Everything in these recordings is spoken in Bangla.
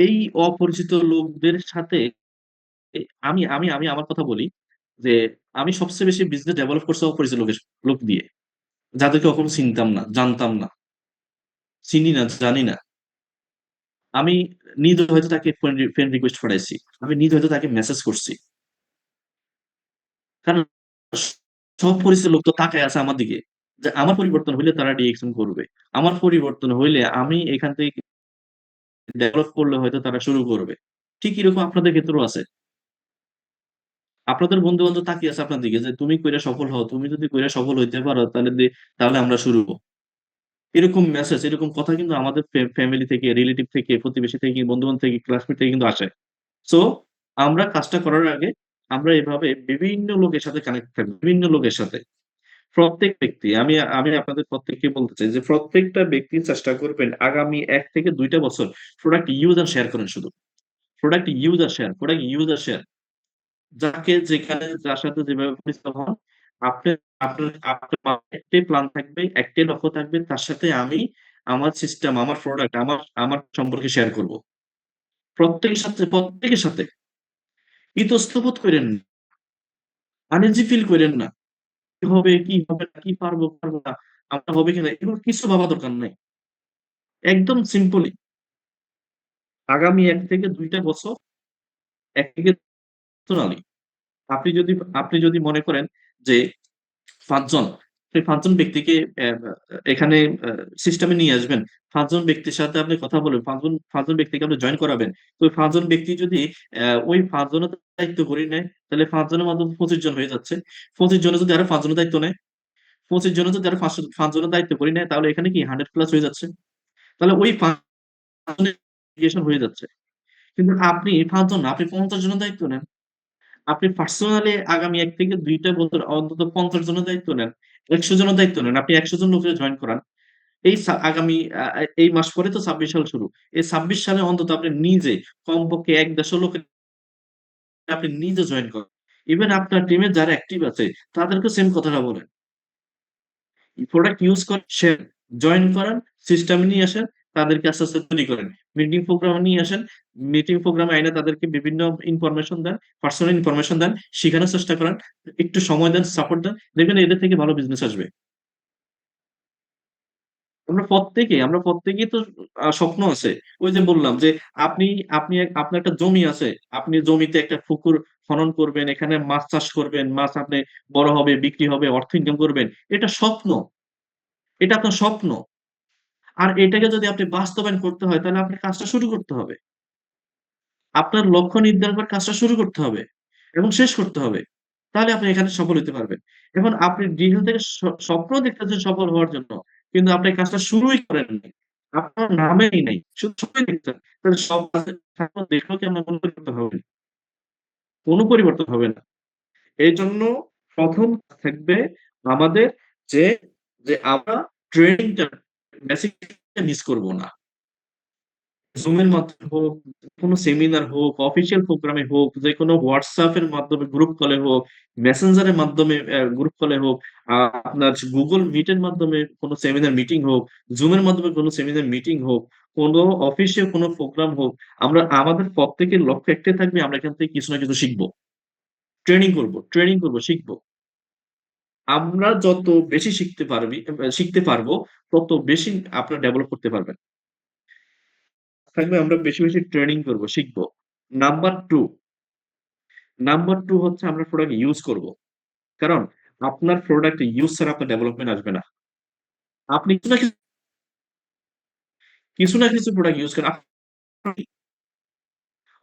এই অপরিচিত লোকদের সাথে আমি আমি আমি আমার কথা বলি যে আমি সবচেয়ে বেশি বিজনেস ডেভেলপ করছি অপরিচিত লোকের লোক দিয়ে। যাদেরকে কখনো চিনতাম না, জানতাম না। চিনি না, জানি না। আমি নিজে হয়তো তাকে ফ্রেন্ড রিকোয়েস্ট পাঠাইছি। আমি নিজ হয়তো তাকে মেসেজ করছি। কারণ সব পরিচিত লোক তো তাকায় আছে আমার দিকে। যে আমার পরিবর্তন হইলে তারা রিঅ্যাকশন করবে। আমার পরিবর্তন হইলে আমি এখান থেকে ডেভেলপ করলে হয়তো তারা শুরু করবে। ঠিক এরকম আপনাদের ক্ষেত্রেও আছে। আপনাদের বন্ধু-বান্ধব তাকিয়ে আছে আপনার দিকে যে তুমি কইরা সফল হও। তুমি যদি কইরা সফল হইতে পারো তাহলে তাহলে আমরা শুরু এরকম মেসেজ, এরকম কথা কিন্তু আমাদের ফ্যামিলি থেকে, রিলেটিভ থেকে, প্রতিবেশী থেকে, বন্ধু-বান্ধব থেকে, ক্লাসমেট থেকে কিন্তু আসে। সো আমরা কাজটা করার আগে আমরা এভাবে বিভিন্ন লোকের সাথে কানেক্ট থাকব। বিভিন্ন লোকের সাথে। প্রত্যেক ব্যক্তি আমি আমি আপনাদের প্রত্যেককে বলতে চাই যে প্রত্যেকটা ব্যক্তি চেষ্টা করবেন আগামী এক থেকে দুইটা বছর প্রোডাক্ট ইউজ আর শেয়ার করেন শুধু। প্রোডাক্ট ইউজ আর শেয়ার, প্রোডাক্ট ইউজ আর শেয়ার। যাকে যেখানে যার সাথে যেভাবে পরিচিত হন, আপনি আপনার আপনার একটাই প্ল্যান থাকবে, একটাই লক্ষ্য থাকবে তার সাথে আমি আমার সিস্টেম, আমার প্রোডাক্ট, আমার আমার সম্পর্কে শেয়ার করব। প্রত্যেকের সাথে প্রত্যেকের সাথে। ইতস্তবোধ কইরেন না। আনইজি ফিল কইরেন না। হবে, কি হবে না, কি পারব, পারব না, আমরা হবে কিনা এগুলো কিছু ভাবা দরকার নাই। একদম সিম্পলি। আগামী এক থেকে দুইটা বছর এক থেকে আপনি যদি আপনি যদি মনে করেন যে ৫ জন, সেই ৫ জন ব্যক্তিকে এখানে সিস্টেমে নিয়ে আসবেন। পাঁচজন ব্যক্তির সাথে আপনি কথা বলবেন। পাঁচজন পাঁচজন ব্যক্তিকে আপনি জয়েন করাবেন। তো ওই ৫ জন ব্যক্তি যদি ওই ৫ জনের দায়িত্ব করে নেয়, তাহলে ৫ জনের মাধ্যমে ২৫ জন হয়ে যাচ্ছে। পঁচিশ জনের যদি আরও ৫ জনের দায়িত্ব নেয়, পঁচিশ জনের যদি আরও ৫ ৫ জনের দায়িত্ব করে নেয় তাহলে এখানে কি 100 প্লাস হয়ে যাচ্ছে। তাহলে ওই ৫ জনের ডেলিগেশন হয়ে যাচ্ছে। কিন্তু আপনি ৫ জন না, আপনি ৫০ জনের দায়িত্ব নেন। আপনি পার্সোনালি আগামী এক থেকে দুইটা বছর অন্তত ৫০ জনের দায়িত্ব নেন। ১০০ জনের দায়িত্ব নেন। আপনি ১০০ জন লোককে জয়েন করান। এই আগামী এই মাস পরে তো ২৬ সাল শুরু। এই ২৬ সালে অন্তত আপনি নিজে কমপক্ষে ১-১৫০ লোকের আপনি নিজে জয়েন করেন ইভেন আপনার টিমে যারা অ্যাক্টিভ আছে তাদেরকে সেম কথাটা বলেন। প্রোডাক্ট ইউজ করেন, জয়েন করেন সিস্টেম নিয়ে আসেন, তাদেরকে আস্তে, আস্তে তৈরি করেন। মিটিং প্রোগ্রাম নিয়ে আসেন। মিটিং প্রোগ্রামে আইনে তাদেরকে বিভিন্ন ইনফরমেশন দেন, পার্সোনাল ইনফরমেশন দেন, শেখানোর চেষ্টা করেন। একটু সময় দেন, সাপোর্ট দেন। দেখবেন এদের থেকে ভালো বিজনেস আসবে। আমরা প্রত্যেকেই আমরা প্রত্যেকেই তো স্বপ্ন আছে। ওই যে বললাম যে আপনি আপনি আপনার একটা জমি আছে। আপনি জমিতে একটা পুকুর খনন করবেন, এখানে মাছ চাষ করবেন, মাছ আপনি বড় হবে, বিক্রি হবে, অর্থ ইনকাম করবেন। এটা স্বপ্ন। এটা আপনার স্বপ্ন। আর এটাকে যদি আপনি বাস্তবায়ন করতে হয় তাহলে আপনার কাজটা শুরু করতে হবে। আপনার লক্ষ্য নির্ধারণ করে কাজটা শুরু করতে হবে এবং শেষ করতে হবে। তাহলে আপনি এখানে সফল হতে পারবেন। এখন আপনি দীর্ঘ থেকে স্বপ্ন দেখতেছেন সফল হওয়ার জন্য। কিন্তু আপনি কাজটা শুরুই করেন। আপনার নামেই নাই। শুধু স্বপ্নই দেখছেন। তাহলে সব দেখলেও কি কোন পরিবর্তন হবে? কোন পরিবর্তন হবে না। এজন্য ১ম থাকবে আমাদের যে, যে আমরা ট্রেনিংটা বেসিক মিস করব না। এর মাধ্যমে হোক, কোন সেমিনার হোক, অফিসিয়াল প্রোগ্রামে হোক, যেকোনো WhatsApp এর মাধ্যমে গ্রুপ কলে হোক, এর মাধ্যমে গ্রুপ কলে হোক, আপনার Meet এর মাধ্যমে কোন সেমিনার মিটিং হোক, এর মাধ্যমে কোন সেমিনার মিটিং হোক, কোন অফিসে কোন প্রোগ্রাম হোক, আমরা আমাদের প্রত্যেকের লক্ষ্য একটাই থাকবে আমরা এখান থেকে কিছু না কিছু শিখব ট্রেনিং করব, ট্রেনিং করব, শিখব। আমরা যত বেশি শিখতে পারবি শিখতে পারব, তত বেশি আপনারা ডেভেলপ করতে পারবেন। থাকবে আমরা বেশি, বেশি ট্রেনিং করব, শিখব। নাম্বার 2 নাম্বার 2 হচ্ছে আমরা প্রোডাক্ট ইউস করব। কারণ আপনার প্রোডাক্ট ইউস ছাড়া আপনার ডেভেলপমেন্ট আসবে না। আপনি কিছু না কিছু না কিছু প্রোডাক্ট ইউজ করেন।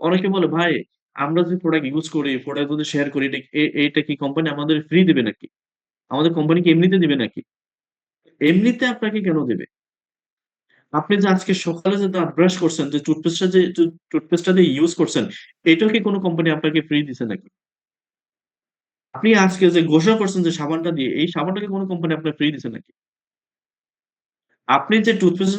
অনেকে বলে, "ভাই আমরা যে প্রোডাক্ট ইউজ করি, প্রোডাক্ট যদি শেয়ার করি এটা কি কোম্পানি আমাদের ফ্রি দিবে নাকি? আমাদের কোম্পানি কি এমনিতে দিবে নাকি?" এমনিতে আপনাকে কেন দেবে আপনি যে আজকে সকালে যে দাঁত ব্রাশ করছেন, যে টুথপেস্টটা যে টুথপেস্টটা যে ইউজ করছেন, এটাও কি কোন কোম্পানি আপনাকে ফ্রি দিছে নাকি? আপনি আজকে যে গোসল করছেন যে সাবানটা দিয়ে, এই সাবানটা কি কোন কোম্পানি আপনার ফ্রি দিছে নাকি? আপনি যে টুথপেস্ট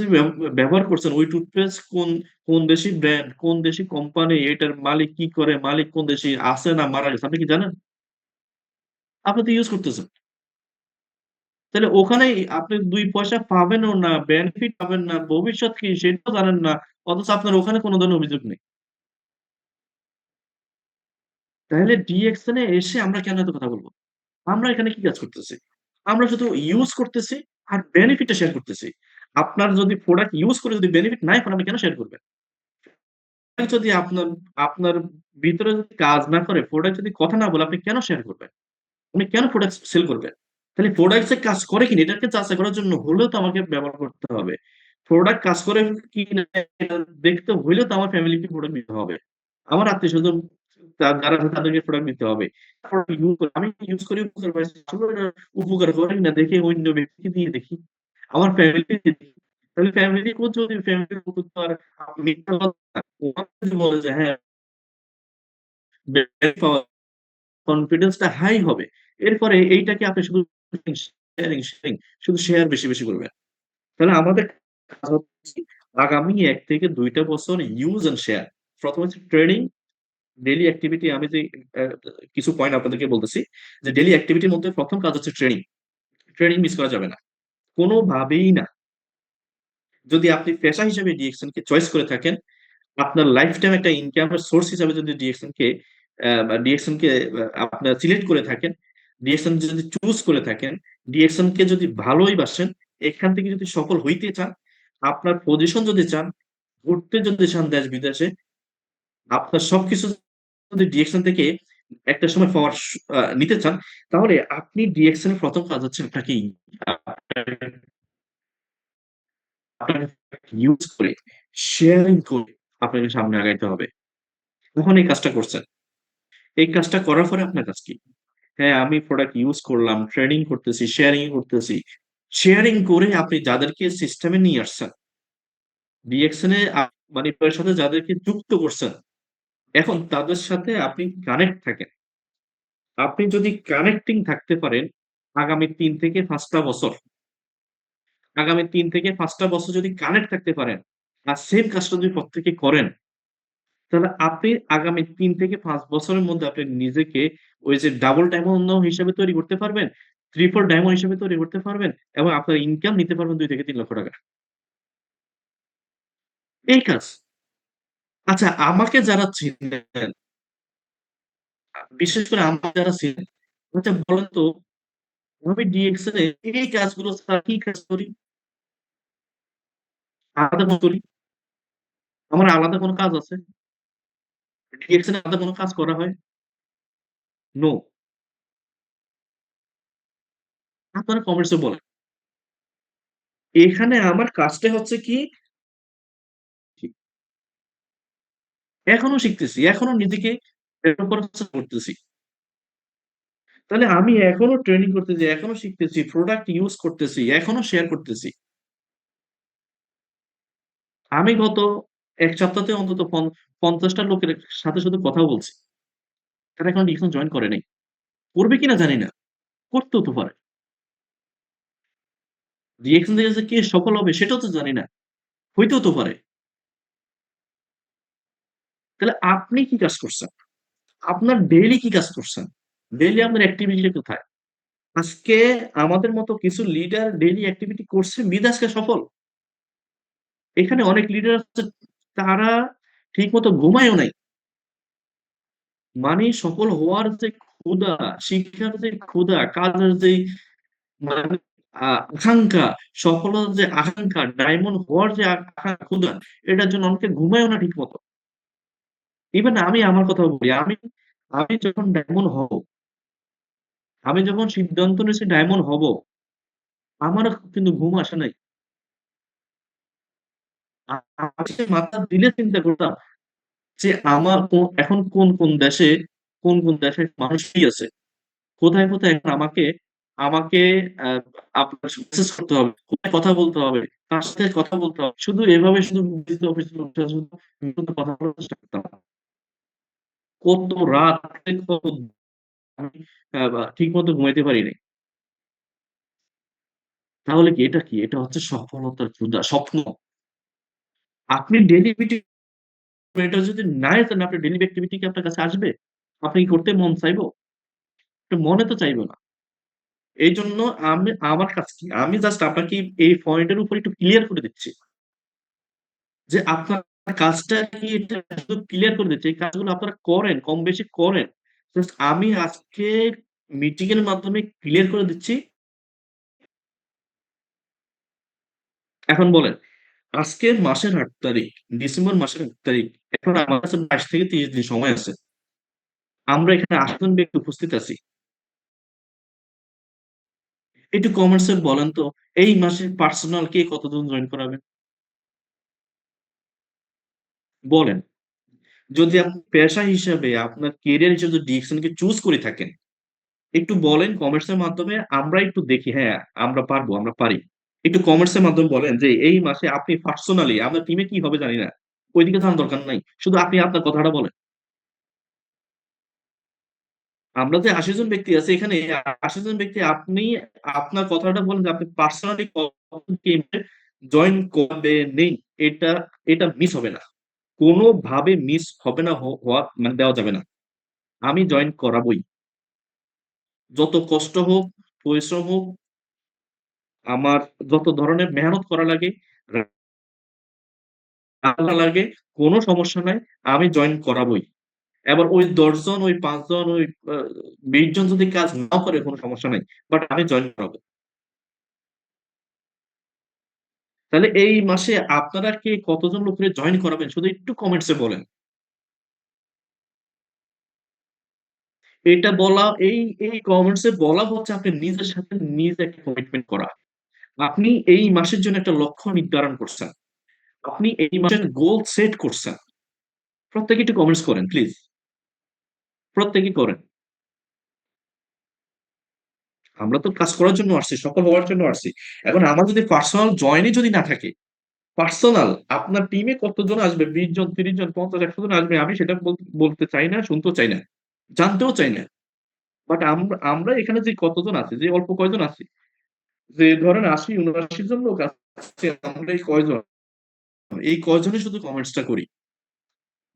ব্যবহার করছেন, ওই টুথপেস্ট কোন, কোন দেশি ব্র্যান্ড, কোন দেশি কোম্পানি, এটার মালিক কি করে, মালিক কোন দেশে আছে না মারা গেছে, আপনি কি জানেন? আপনি তো ইউজ করতেছেন। তাহলে ওখানেই আপনি দুই পয়সা পাবেনও না, বেনিফিট পাবেন না, ভবিষ্যৎ কি সেটাও জানেন না। অথচ আপনার ওখানে কোনো ধরনের অভিযোগ নেই। তাহলে ডিএক্সন এসে আমরা কেন এত কথা বলব? আমরা এখানে কি কাজ করতেছি? আমরা শুধু ইউস করতেছি আর বেনিফিট টা শেয়ার করতেছি। আপনার যদি প্রোডাক্ট ইউজ করে যদি বেনিফিট নাই পান আপনি কেন শেয়ার করবেন? যদি আপনার আপনার ভিতরে যদি কাজ না করে, প্রোডাক্ট যদি কথা না বলে আপনি কেন শেয়ার করবেন? আপনি কেন প্রোডাক্ট সেল করবেন? তাহলে প্রোডাক্টসে কাজ করে কিনা, এটাকে যাচাই করার জন্য হলেও তো আমাকে ব্যবহার করতে হবে। প্রোডাক্ট কাজ করে কিনা, দেখতে হইলেও তো আমার ফ্যামিলিকে প্রোডাক্ট নিতে হবে। আমার আত্মীয়স্বজন তা যারা তাদেরকে প্রোডাক্ট হবে। আমি ইউস করি উপকার করে কিনা, দেখে অন্য দিয়ে দেখি। আমার দেখি। তাহলে ফ্যামিলি যদি ফ্যামিলির আর মিথ্যা কথা বলে যে হ্যাঁ কনফিডেন্স টা হাই হবে। এরপরে এইটাকে আপনি শুধু শেয়ারিং, শেয়ারিং শুধু শেয়ার বেশি, বেশি করবেন। তাহলে আমাদের কাজ হচ্ছে আগামী ১ থেকে ২ টা বছর ইউস অ্যান্ড শেয়ার। ১ম হচ্ছে ট্রেনিং, ডেইলি এক্টিভিটি আমি যে কিছু পয়েন্ট আপনাদেরকে বলতেছি যে ডেইলি এক্টিভিটির মধ্যে ১ম কাজ হচ্ছে ট্রেনিং। ট্রেনিং মিস করা যাবে না। কোনভাবেই না। যদি আপনি পেশা হিসেবে ডিএক্সএন কে চয়েস করে থাকেন, আপনার লাইফ টাইম একটা ইনকামের সোর্স হিসেবে যদি ডিএক্সএন কে অ্যা বা কে আপনার সিলেক্ট করে থাকেন, ডিএক্সএন যদি চুজ করে থাকেন, ডিএক্সএন কে যদি ভালোই বাসেন, এখান থেকে যদি সফল হইতে চান, আপনার পজিশন যদি চান, ঘুরতে যদি চান দেশ-বিদেশে, আপনার সবকিছু যদি ডিএক্সএন থেকে একটা সময় পাওয়ার নিতে চান, তাহলে আপনি ডিএক্সএন এর ১ম কাজ হচ্ছে আপনাকে ইউস করে, শেয়ারিং করে আপনাকে সামনে আগাইতে হবে। কখন এই কাজটা করছেন? এই কাজটা করার পরে আপনার কাজ কি? হ্যাঁ, আমি প্রোডাক্ট ইউস করলাম, ট্রেনিং করতেছি, শেয়ারিং করতেছি। শেয়ারিং করে আপনি যাদেরকে সিস্টেমে নিয়ে আসছেন আ মানে সাথে যাদেরকে যুক্ত করছেন, এখন তাদের সাথে আপনি কানেক্ট থাকেন। আপনি যদি কানেক্টিং থাকতে পারেন, আগামী তিন থেকে পাঁচটা বছর আগামী তিন থেকে পাঁচটা বছর যদি কানেক্ট থাকতে পারেন, আর সেম কাজটা যদি প্রত্যেকে করেন তাহলে আপনি আগামী তিন থেকে পাঁচ বছরের মধ্যে আপনি নিজেকে ওই যে ডাবল ডায়মন্ড হিসেবে তৈরি করতে পারবেন, ট্রিপল ডায়মন্ড হিসেবে তৈরি করতে পারবেন এবং আপনার ইনকাম নিতে পারবেন দুই থেকে তিন লক্ষ টাকা। এই কাজ। আচ্ছা আমাকে যারা চিনেন বিশেষ করে আমাকে যারা চিনেন, আচ্ছা বলেন তো আমি ডিএক্সএন এ এই কাজগুলো কি কাজ করি? আলাদা করি? আমার আলাদা কোনো কাজ আছে? ডিএক্সএন এ আলাদা কোন কাজ করা হয়? নো। আপনারা কমেন্টস বলেন। এখানে আমার কাজটা হচ্ছে কি এখনও শিখতেছি। এখনও নিজেকে করতেছি। তাহলে আমি এখনও ট্রেনিং করতেছি, এখনও শিখতেছি, প্রোডাক্ট ইউস করতেছি, এখনও শেয়ার করতেছি। আমি গত ১ সপ্তাহতে অন্তত ৫০ লোকের সাথে শুধু কথা বলছি। তারা এখন ডিএক্সএন জয়েন করে নাই। করবে কিনা জানি না। করতেও তো পারে। ডিএক্সএন থেকে কে সফল হবে সেটাও তো জানি না। হইতেও তো পারে। তাহলে আপনি কি কাজ করছেন? আপনার ডেইলি কি কাজ করছেন? ডেইলি আপনার অ্যাক্টিভিটি কোথায়? আজকে আমাদের মতো কিছু লিডার ডেইলি অ্যাক্টিভিটি করছে আজকে সফল। এখানে অনেক লিডার আছে তারা ঠিকমতো ঘুমায়ও নাই। মানে সফল হওয়ার যে ক্ষুধা, শিক্ষার যে ক্ষুধা, কাজের যেই মানে আ আকাঙ্খা, সফলতার যে আকাঙ্খা, ডায়মন্ড হওয়ার যে ক্ষুধা, এটার জন্য অনেকে ঘুমায়ও না ঠিকমতো। ইভেন আমি আমার কথা বলি। আমি আমি যখন ডায়মন্ড হব আমি যখন সিদ্ধান্ত নিয়েছি ডায়মন্ড হব, আমার কিন্তু ঘুম আসে নাই। মাথা দিলে চিন্তা করতাম যে আমার এখন কোন, কোন দেশে কোন, কোন দেশের মানুষ কি আছে? কোথায়, কোথায় এখন আমাকে আমাকে মেসেজ করতে হবে, কোথায় কথা বলতে হবে, কার সাথে কথা বলতে হবে। শুধু এভাবে শুধু কথা বলার চেষ্টা করতাম। কত রাত আমি আ বা ঠিকমতো ঘুমাইতে পারিনি তাহলে কি এটা কি? এটা হচ্ছে সফলতার ক্ষুধা, স্বপ্ন। আপনি ডেইলি এটা যদি নাই চান আপনার ডেইলি অ্যাক্টিভিটি কি আপনার কাছে আসবে? আপনি কি করতে মন চাইব? মনে তো চাইব না। এই জন্য আমি আমার কাজ কি? আমি জাস্ট আপনাকে এই পয়েন্ট এর উপর একটু ক্লিয়ার করে দিচ্ছি। যে আপনার কাজটা কি এটা ক্লিয়ার করে দিচ্ছে এই কাজগুলো আপনারা করেন, কম বেশি করেন। জাস্ট আমি আজকে মিটিং এর মাধ্যমে ক্লিয়ার করে দিচ্ছি এখন বলেন, আজকের মাসের আট তারিখ, ডিসেম্বর মাসের আট তারিখ। এখন আমার কাছে ২২ থেকে ৩০ দিন সময় আছে। আমরা এখানে ৮ জন ব্যক্তি উপস্থিত আছি। একটু কমেন্টস এ বলেন তো, এই মাসে পার্সোনাল কে কতজন জয়েন করাবেন? বলেন। যদি আপনি পেশা হিসাবে আপনার কেরিয়ার হিসেবে যদি কে চুজ করে থাকেন, একটু বলেন কমেন্টস এর মাধ্যমে আমরা একটু দেখি হ্যাঁ, আমরা পারব, আমরা পারি। একটু কমেন্টস এর মাধ্যমে বলেন যে এই মাসে আপনি পার্সোনালি আপনার টিমে কি হবে জানি না। ঐদিকে যাওয়ার দরকার নাই। শুধু আপনি আপনার কথাটা বলেন। আমরা যে ৮০ জন ব্যক্তি আছি এখানে ৮০ জন ব্যক্তি আপনি আপনার কথাটা বলেন যে আপনি পার্সোনালি টিমে জয়েন করবেনই। এটা এটা মিস হবে না। কোনভাবে মিস হবে না, হওয়া মানে দেওয়া যাবে না। আমি জয়েন করাবোই। যত কষ্ট হোক, পরিশ্রম হোক আমার যত ধরনের মেহনত করা লাগে, লাগে, কোন সমস্যা নাই। আমি জয়েন করাবোই। এবার ওই দশজন ওই ৫ জন, ওই বিশ জন যদি কাজ না করে কোন সমস্যা নাই। বাট আমি জয়েন করাবো। তাহলে এই মাসে আপনারা কে কতজন লোকরে জয়েন করাবেন শুধু একটু কমেন্টস বলেন। এটা বলা এই, এই কমেন্টস বলা হচ্ছে আপনি নিজের সাথে নিজে একটা কমিটমেন্ট করা। আপনি এই মাসের জন্য একটা লক্ষ্য নির্ধারণ করছেন। আপনি এই মাসের গোল সেট করছেন। প্রত্যেকে একটু কমেন্টস করেন প্লিজ। প্রত্যেকেই করেন। আমরা তো কাজ করার জন্য আসছি, সফল হওয়ার জন্য আসছি। এখন আমার যদি পার্সোনাল জয়েন যদি না থাকে, পার্সোনাল আপনার টিমে কতজন আসবে? ২০ জন, ৩০ জন, ৫০, ১০০ জন আসবে আমি সেটা বল বলতে চাই না, শুনতেও চাই না। জানতেও চাই না। বাট আমরা আমরা এখানে যে কতজন আছি, যে অল্প কয়জন আছি, যে ধরেন ৮০-৭৯ জন লোক আছে আমরা এই কয়জন? এই কয়জনই শুধু কমেন্টস টা করি।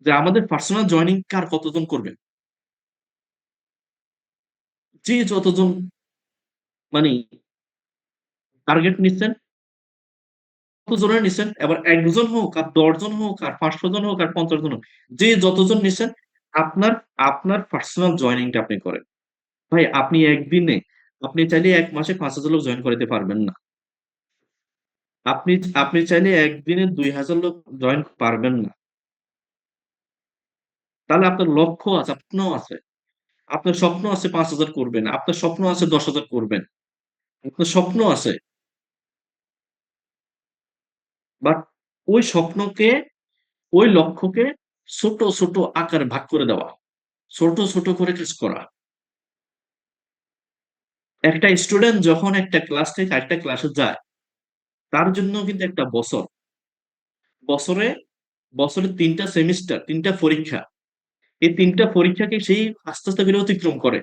যে আমাদের পার্সোনাল জয়েনিং কার কতজন করবেন? যে যতজন মানে টার্গেট নিচ্ছেন কতজনের নিচ্ছেন এবার ১ জন হোক, আর দশজন হোক, আর ৫০০ জন হোক, আর ৫০ জন হোক। যে যতজন নিচ্ছেন আপনার, আপনার পার্সোনাল জয়েনিং টা আপনি করেন। ভাই আপনি একদিনে আপনি চাইলে এক মাসে ৫০০০ লোক জয়েন করাইতে পারবেন না। আপনি আপনি চাইলে একদিনে ২০০০ লোক জয়েন পারবেন না। তাহলে আপনার লক্ষ্য আছে, স্বপ্ন আছে। আপনার স্বপ্ন আছে ৫০০০ করবেন। আপনার স্বপ্ন আছে ১০০০০ করবেন। আপনার স্বপ্ন আছে। বাট ওই স্বপ্নকে, ওই লক্ষ্যকে ছোট, ছোট আকারে ভাগ করে দেওয়া। ছোট, ছোট করে কাজ করা। একটা স্টুডেন্ট যখন একটা ক্লাস থেকে আরেকটা ক্লাসে যায়, তার জন্য কিন্তু একটা বছর। বছরে, বছরে তিনটা সেমিস্টার, তিনটা পরীক্ষা। এই তিনটা পরীক্ষাকে সেই আস্তে, আস্তে করে অতিক্রম করে।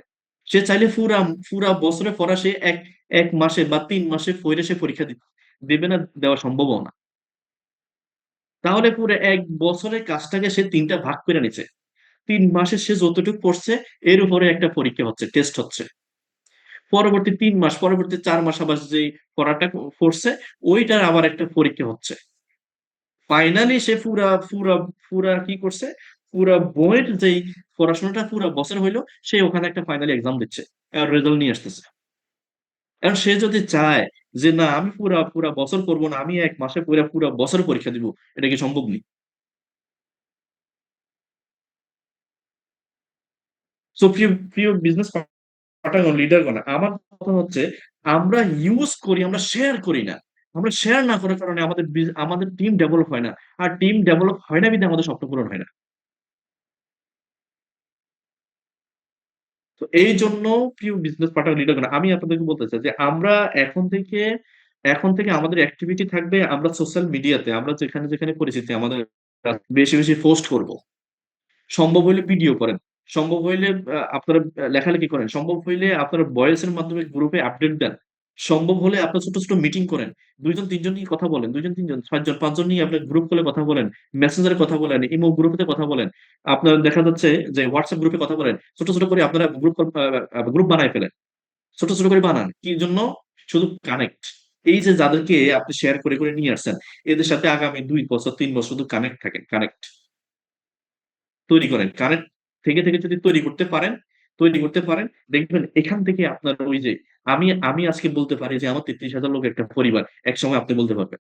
সে চাইলে পুরা পুরা বছরে পড়া সে এক এক মাসে বা তিন মাসে পইড়া সে পরীক্ষা দিবে না, দেওয়া সম্ভবও না। তাহলে পুরো এক বছরের কাজটাকে সে তিনটা ভাগ করে নিছে। তিন মাসে সে যতটুকু পড়ছে এর উপরে একটা পরীক্ষা হচ্ছে, টেস্ট হচ্ছে। পরবর্তী তিন মাস, পরবর্তী চার মাস আবার যেই পড়াটা ক ওইটার আবার একটা পরীক্ষা হচ্ছে। ফাইনালি সে পুরা, পুরা, পুরা কি করছে? পুরা বইয়ের যেই পড়াশোনাটা পুরা বছর হইল, সে ওখানে একটা ফাইনালি এক্সাম দিচ্ছে। আর রেজাল্ট নিয়ে আসতেছে। এখন সে যদি চায় যে, "না আমি পুরা, পুরা বছর করব না। আমি এক মাসে পইড়া পুরা বছর পরীক্ষা দিব।" এটা কি সম্ভব নি? সো প্রিয়, প্রিয় বিজনেস পার্টনার লিডারগণ আমার কথা হচ্ছে আমরা ইউজ করি, আমরা শেয়ার করি না। আমরা শেয়ার না করার কারণে আমাদের আমাদের টিম ডেভেলপ হয় না। আর টিম ডেভেলপ হয় না বিধায় আমাদের স্বপ্ন পূরণ হয় না। তো এই জন্য প্রিয় বিজনেস পার্টনার লিডারগণ আমি আপনাদেরকে বলতে চাই যে আমরা এখন থেকে, এখন থেকে আমাদের অ্যাক্টিভিটি থাকবে আমরা সোশ্যাল মিডিয়াতে আমরা যেখানে, যেখানে পরিচিতি আমাদের বেশি, বেশি পোস্ট করব। সম্ভব হলে ভিডিও করেন। সম্ভব হইলে আপনারা লেখালেখি করেন। সম্ভব হইলে আপনারা ভয়েস এর মাধ্যমে গ্রুপে আপডেট দেন। সম্ভব হলে আপনার ছোট, ছোট মিটিং করেন। ২ জন ৩ জন নিয়ে কথা বলেন। ২ জন ৩ জন ৬ জন ৫ জন নিয়ে আপনার গ্রুপ কলে কথা বলেন। মেসেঞ্জার কথা বলেন, ইমো গ্রুপেতে কথা বলেন। আপনার দেখা যাচ্ছে যে WhatsApp গ্রুপে কথা বলেন। ছোট, ছোট করে আপনারা গ্রুপ গ্রুপ বানায় ফেলেন। ছোট, ছোট করে বানান। কি জন্য? শুধু কানেক্ট। এই যে যাদেরকে আপনি শেয়ার করে করে নিয়ে আসছেন এদের সাথে আগামী দুই বছর তিন বছর শুধু কানেক্ট থাকে কানেক্ট তৈরি করেন কানেক্ট থেকে থেকে যদি তৈরি করতে পারেন, তৈরি করতে পারেন, দেখবেন এখান থেকে আপনার ওই যে আমি আমি আজকে বলতে পারি যে আমার তেত্রিশ হাজার লোক একটা পরিবার এক সময় আপনি বলতে পারবেন।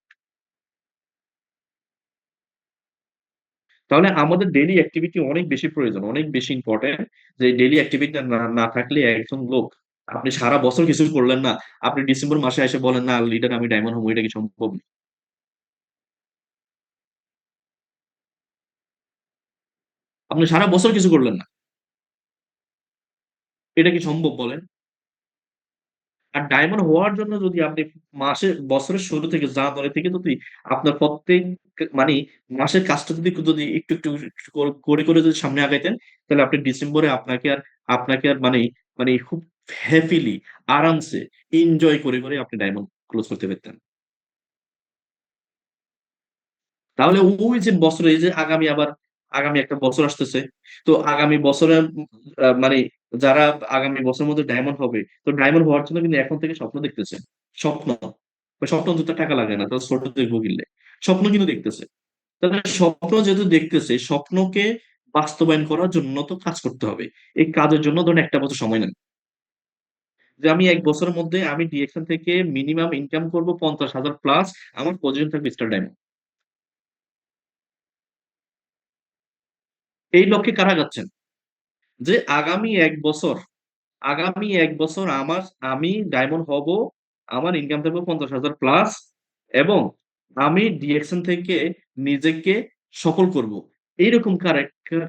তাহলে আমাদের ডেইলি অ্যাক্টিভিটি অনেক বেশি প্রয়োজন, অনেক বেশি ইম্পর্টেন্ট যে ডেইলি অ্যাক্টিভিটি না না থাকলে একজন লোক, আপনি সারা বছর কিছু করলেন না, আপনি ডিসেম্বর মাসে এসে বলেন, না লিডার আমি ডায়মন্ড হব, এটা কি সম্ভব? আপনি সারা বছর কিছু করলেন না। এটা কি সম্ভব বলেন? আর ডায়মন্ড হওয়ার জন্য যদি আপনি মাসে, বছরের শুরু থেকে জানুয়ারি থেকে যদি আপনার প্রত্যেক মানে মাসের কাজটা যদি যদি একটু একটু করে করে যদি সামনে আগাইতেন, তাহলে আপনি ডিসেম্বরে আপনাকে আর আপনাকে আর মানে মানে খুব হ্যাপিলি আরামসে এনজয় করে করে আপনি ডায়মন্ড ক্লোজ করতে পারতেন। তাহলে ওই যে বছরে, এই যে আগামী আবার আগামী একটা বছর আসতেছে। তো আগামী বছরে মানে যারা আগামী বছরের মধ্যে ডায়মন্ড হবে, তো ডায়মন্ড হওয়ার জন্য কিন্তু এখন থেকে স্বপ্ন দেখতেছে। স্বপ্ন। স্বপ্ন দুটো টাকা লাগে না তো ছোট দেখব কিনলে স্বপ্ন কিন্তু দেখতেছে। তাহলে স্বপ্ন যেহেতু দেখতেছে, স্বপ্নকে বাস্তবায়ন করার জন্য তো কাজ করতে হবে। এই কাজের জন্য ধরুন একটা বছর সময় নেন। যে আমি এক বছরের মধ্যে আমি ডিএক্সএন থেকে মিনিমাম ইনকাম করব পঞ্চাশ হাজার প্লাস আমার পজিশন থাকবে স্টার ডায়মন্ড এই লক্ষ্যে কারা যাচ্ছেন? যে আগামী এক বছর, আগামী এক বছর আমার, আমি ডায়মন্ড হব, আমার ইনকাম থাকবে পঞ্চাশ হাজার প্লাস এবং আমি ডিএকশন থেকে নিজেকে সফল করব। এইরকম কার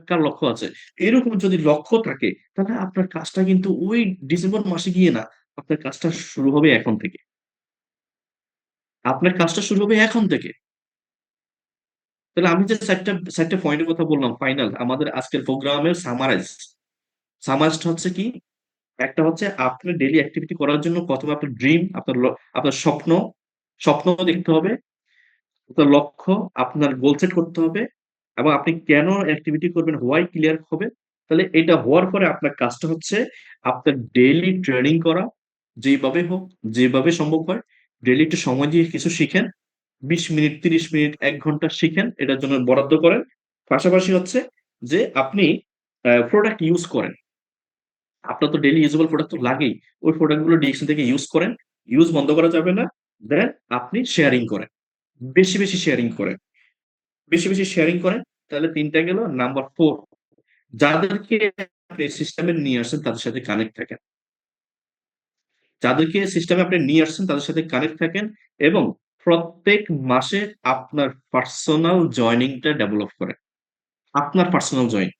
কার লক্ষ্য আছে? এরকম যদি লক্ষ্য থাকে, তাহলে আপনার কাজটা কিন্তু ওই ডিসেম্বর মাসে গিয়ে না, আপনার কাজটা শুরু হবে এখন থেকে। আপনার কাজটা শুরু হবে এখন থেকে। তাহলে আমি যে চারটা চারটা পয়েন্টের কথা বললাম ফাইনাল আমাদের আজকের প্রোগ্রামের সামারাইজ সামারাইজটা হচ্ছে কি? একটা হচ্ছে আপনার ডেলি অ্যাক্টিভিটি করার জন্য প্রথমে আপনার ড্রিম আপনার আপনার স্বপ্ন স্বপ্ন দেখতে হবে, আপনার লক্ষ্য, আপনার গোল সেট করতে হবে, এবং আপনি কেন অ্যাক্টিভিটি করবেন হোয়াই ক্লিয়ার হবে? তাহলে এটা হওয়ার পরে আপনার কাজটা হচ্ছে আপনার ডেইলি ট্রেনিং করা যেভাবে হোক, যেভাবে সম্ভব হয় ডেইলি একটু সময় দিয়ে কিছু শিখেন বিশ মিনিট, তিরিশ মিনিট, এক ঘণ্টা শিখেন, এটার জন্য বরাদ্দ করেন। পাশাপাশি হচ্ছে যে আপনি প্রোডাক্ট ইউজ করেন। আপনার তো ডেলি ইউজেবল প্রোডাক্ট তো লাগেই। ওই প্রোডাক্টগুলো ডিএক্সএন থেকে ইউজ করেন ইউজ বন্ধ করা যাবে না। দেন আপনি শেয়ারিং করেন। বেশি বেশি শেয়ারিং করেন। বেশি বেশি শেয়ারিং করেন, তাহলে তিনটা গেল নাম্বার ফোর যাদেরকে আপনি সিস্টেমে নিয়ে আসেন তাদের সাথে কানেক্ট থাকেন। যাদেরকে সিস্টেমে আপনি নিয়ে আসছেন, তাদের সাথে কানেক্ট থাকেন এবং প্রত্যেক মাসে আপনার পার্সোনাল জয়নিংটা ডেভেলপ করে। আপনার পার্সোনাল জয়েন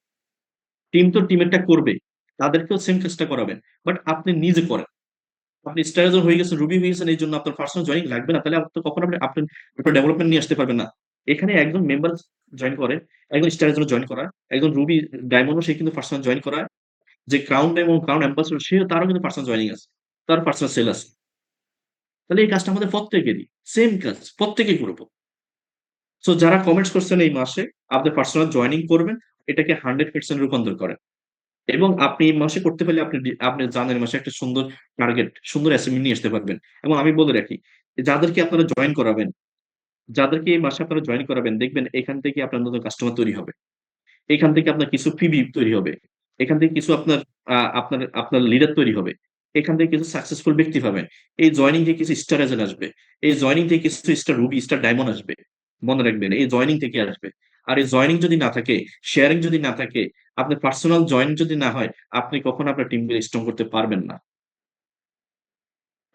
টিম তো টিমেরটা করবে, তাদেরকেও সেম কাজটা করাবেন বাট আপনি নিজে করেন। আপনি স্টারাইজার হয়ে গেছেন, রুবি হয়ে গেছেন, এই জন্য আপনার পার্সোনাল জয়েনিং লাগবে না, তাহলে আপনি কখন আপনি আপনার ডেভেলপমেন্ট নিয়ে আসতে পারবেন না। এখানে একজন মেম্বার জয়েন করে, একজন স্টারাইজার জয়েন করা, একজন রুবি ডায়মন্ডও সে কিন্তু পার্সোনাল জয়েন করা, যে ক্রাউন এবং ক্রাউন অ্যাম্বাসডর সে তারও কিন্তু পার্সোনাল জয়েনিং আছে, তার পার্সোনাল সেল আছে। তাহলে এই কাজটা আমাদের প্রত্যেকেরই সেম কাজ, প্রত্যেকেই করব। সো যারা কমেন্টস করছেন এই মাসে আপনার পার্সোনাল জয়েনিং করবেন, এটাকে হান্ড্রেড পার্সেন্ট রূপান্তর করেন। এবং আপনি এই মাসে করতে পারলে আপনি আপনি জানেন মাসে একটা সুন্দর টার্গেট সুন্দর অ্যাসাইনমেন্ট নিয়ে আসতে পারবেন। এবং আমি বলে রাখি যাদেরকে আপনারা জয়েন করাবেন, যাদেরকে এই মাসে আপনারা জয়েন করাবেন, দেখবেন এখান থেকে আপনার নতুন কাস্টমার তৈরি হবে। এখান থেকে আপনার কিছু পিবি তৈরি হবে। এখান থেকে কিছু আপনার আপনার আপনার লিডার তৈরি হবে। এখান থেকে কিছু সাকসেসফুল ব্যক্তি পাবেন। এই জয়নিং থেকে কিছু স্টার এজেন্ট আসবে। এই জয়নিং থেকে কিছু স্টার রুবি স্টার ডায়মন্ড আসবে। মনে রাখবেন, এই জয়নিং থেকে আসবে। আর এই জয়নিং যদি না থাকে শেয়ারিং যদি না থাকে, আপনার পার্সোনাল জয়েন যদি না হয়, আপনি কখনো আপনার টিমকে স্ট্রং করতে পারবেন না।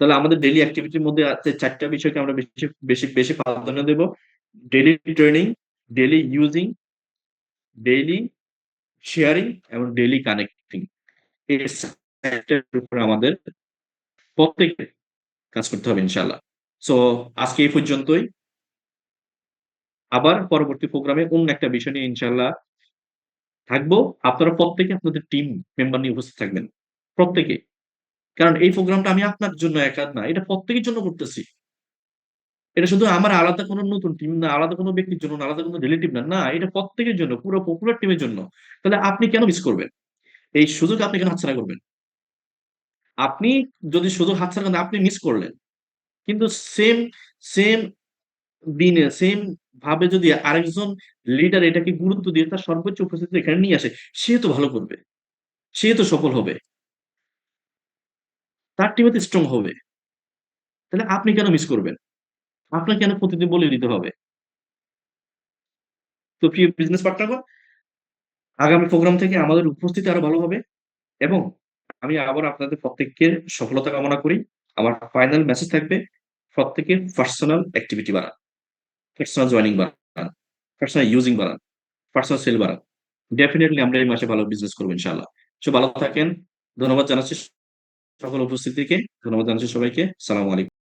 তাহলে আমাদের ডেলি অ্যাক্টিভিটির মধ্যে আছে চারটা বিষয়কে আমরা বেশি বেশি বেশি প্রাধান্য দেব। Daily training daily using daily sharing এবং ডেলি কানেক্টিং আমাদের প্রত্যেকে কাজ করতে হবে ইনশাল্লাহ সো আজকে এই পর্যন্তই। আবার পরবর্তী প্রোগ্রামে অন্য একটা বিষয় নিয়ে ইনশাল্লাহ থাকব। আপনারা প্রত্যেকে আপনাদের টিম মেম্বার নিয়ে উপস্থিত থাকবেন। প্রত্যেকে। কারণ এই প্রোগ্রামটা আমি আপনার জন্য একাদ না, এটা প্রত্যেকের জন্য করতেছি। এটা শুধু আমার আলাদা কোনো নতুন টিম না, আলাদা কোনো ব্যক্তির জন্য আলাদা কোনো রিলেটিভ না না, এটা প্রত্যেকের জন্য, পুরো পপুলার টিমের জন্য। তাহলে আপনি কেন মিস করবেন? এই সুযোগ আপনি কেন হাতছাড়া করবেন? আপনি যদি সুযোগ হাতছাড়া করেন আপনি মিস করলেন কিন্তু সেম সেম দিনে সেম ভাবে যদি আরেকজন লিডার এটাকে গুরুত্ব দিয়ে তার সর্বোচ্চ উপস্থিতি এখানে নিয়ে আসে, সে তো ভালো করবে। সে তো সফল হবে। তার টিমে স্ট্রং হবে। তাহলে আপনি কেন মিস করবেন? আপনাকে কেন প্রতিদিন বলে দিতে হবে? তো প্রিয় বিজনেস পার্টনারগণ আগামী প্রোগ্রাম থেকে আমাদের উপস্থিতি আরও ভালো হবে এবং আমি আবার আপনাদের প্রত্যেককে সফলতা কামনা করি। আমার ফাইনাল মেসেজ থাকবে, প্রত্যেকের পার্সোনাল অ্যাক্টিভিটি বাড়ান। পার্সোনাল জয়নিং বাড়ান, পার্সোনাল ইউজিং বাড়ান, পার্সোনাল সেল বাড়ান। ডেফিনেটলি আমরা এই মাসে ভালো বিজনেস করব ইনশাল্লাহ সব ভালো থাকেন। ধন্যবাদ জানাচ্ছি সকল উপস্থিতিকে। ধন্যবাদ জানাচ্ছি সবাইকে। সালামু আলাইকুম।